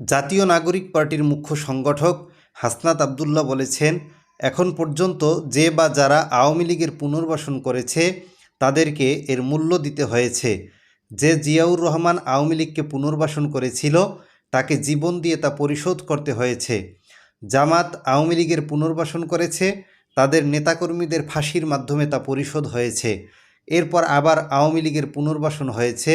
জাতীয় নাগরিক পার্টির মুখ্য সংগঠক হাসনাত আবদুল্লাহ বলেছেন, এখন পর্যন্ত যে বা যারা আওয়ামী লীগের পুনর্বাসন করেছে, তাদেরকে এর মূল্য দিতে হয়েছে। যে জিয়াউর রহমান আওয়ামী লীগকে পুনর্বাসন করেছিল, তাকে জীবন দিয়ে তা পরিশোধ করতে হয়েছে। জামাত আওয়ামী লীগের পুনর্বাসন করেছে, তাদের নেতাকর্মীদের ফাঁসির মাধ্যমে তা পরিশোধ হয়েছে। এরপর আবার আওয়ামী লীগের পুনর্বাসন হয়েছে,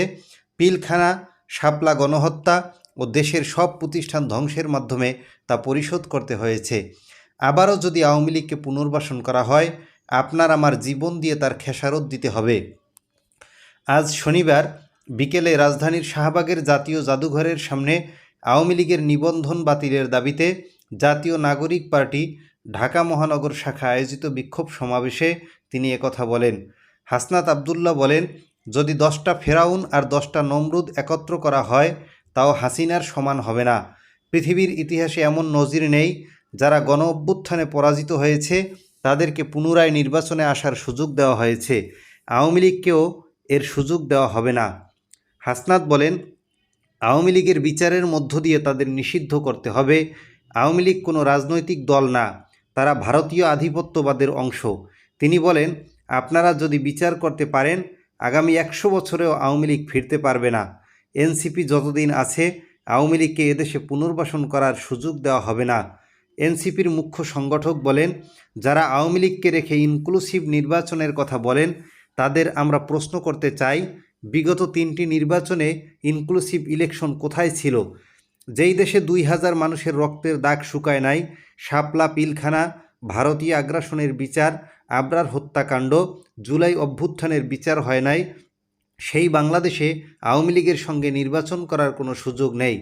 পিলখানা, শাপলা গণহত্যা ও দেশের সব প্রতিষ্ঠান ধ্বংসের মাধ্যমে তা পরিশোধ করতে হয়েছে। আবারও যদি আওয়ামী লীগকে পুনর্বাসন করা হয়, আপনার আমার জীবন দিয়ে তার খেসারত দিতে হবে। আজ শনিবার বিকেলে রাজধানীর শাহবাগের জাতীয় জাদুঘরের সামনে আওয়ামী লীগের নিবন্ধন বাতিলের দাবিতে জাতীয় নাগরিক পার্টি, ঢাকা মহানগর শাখা আয়োজিত বিক্ষোভ সমাবেশে তিনি একথা বলেন। হাসনাত আবদুল্লাহ বলেন, যদি দশটা ফেরাউন আর দশটা নমরুদ একত্র করা হয় তাও হাসিনার সমান হবে না। পৃথিবীর ইতিহাসে এমন নজির নেই যারা গণ অভ্যুত্থানে পরাজিত হয়েছে, তাদেরকে পুনরায় নির্বাচনে আসার সুযোগ দেওয়া হয়েছে। আওয়ামী লীগকেও এর সুযোগ দেওয়া হবে না। হাসনাত বলেন, আওয়ামী লীগের বিচারের মধ্য দিয়ে তাদের নিষিদ্ধ করতে হবে। আওয়ামী লীগ কোনো রাজনৈতিক দল না, তারা ভারতীয় আধিপত্যবাদের অংশ। তিনি বলেন, আপনারা যদি বিচার করতে পারেন, আগামী একশো বছরেও আওয়ামী লীগ ফিরতে পারবে না। এনসিপি যতদিন আছে, আওয়ামী লীগকে এদেশে পুনর্বাসন করার সুযোগ দেওয়া হবে না। এনসিপির মুখ্য সংগঠক বলেন, যারা আওয়ামী লীগকে রেখে ইনক্লুসিভ নির্বাচনের কথা বলেন, তাদের আমরা প্রশ্ন করতে চাই, বিগত তিনটি নির্বাচনে ইনক্লুসিভ ইলেকশন কোথায় ছিল? যেই দেশে দুই হাজার মানুষের রক্তের দাগ শুকায় নাই, শাপলা পিলখানা, ভারতীয় আগ্রাসনের বিচার, আবরার হত্যাকাণ্ড, জুলাই অভ্যুত্থানের বিচার হয় নাই সেই বাংলাদেশে আওয়ামী লীগের সঙ্গে নির্বাচন করার কোনো সুযোগ নেই।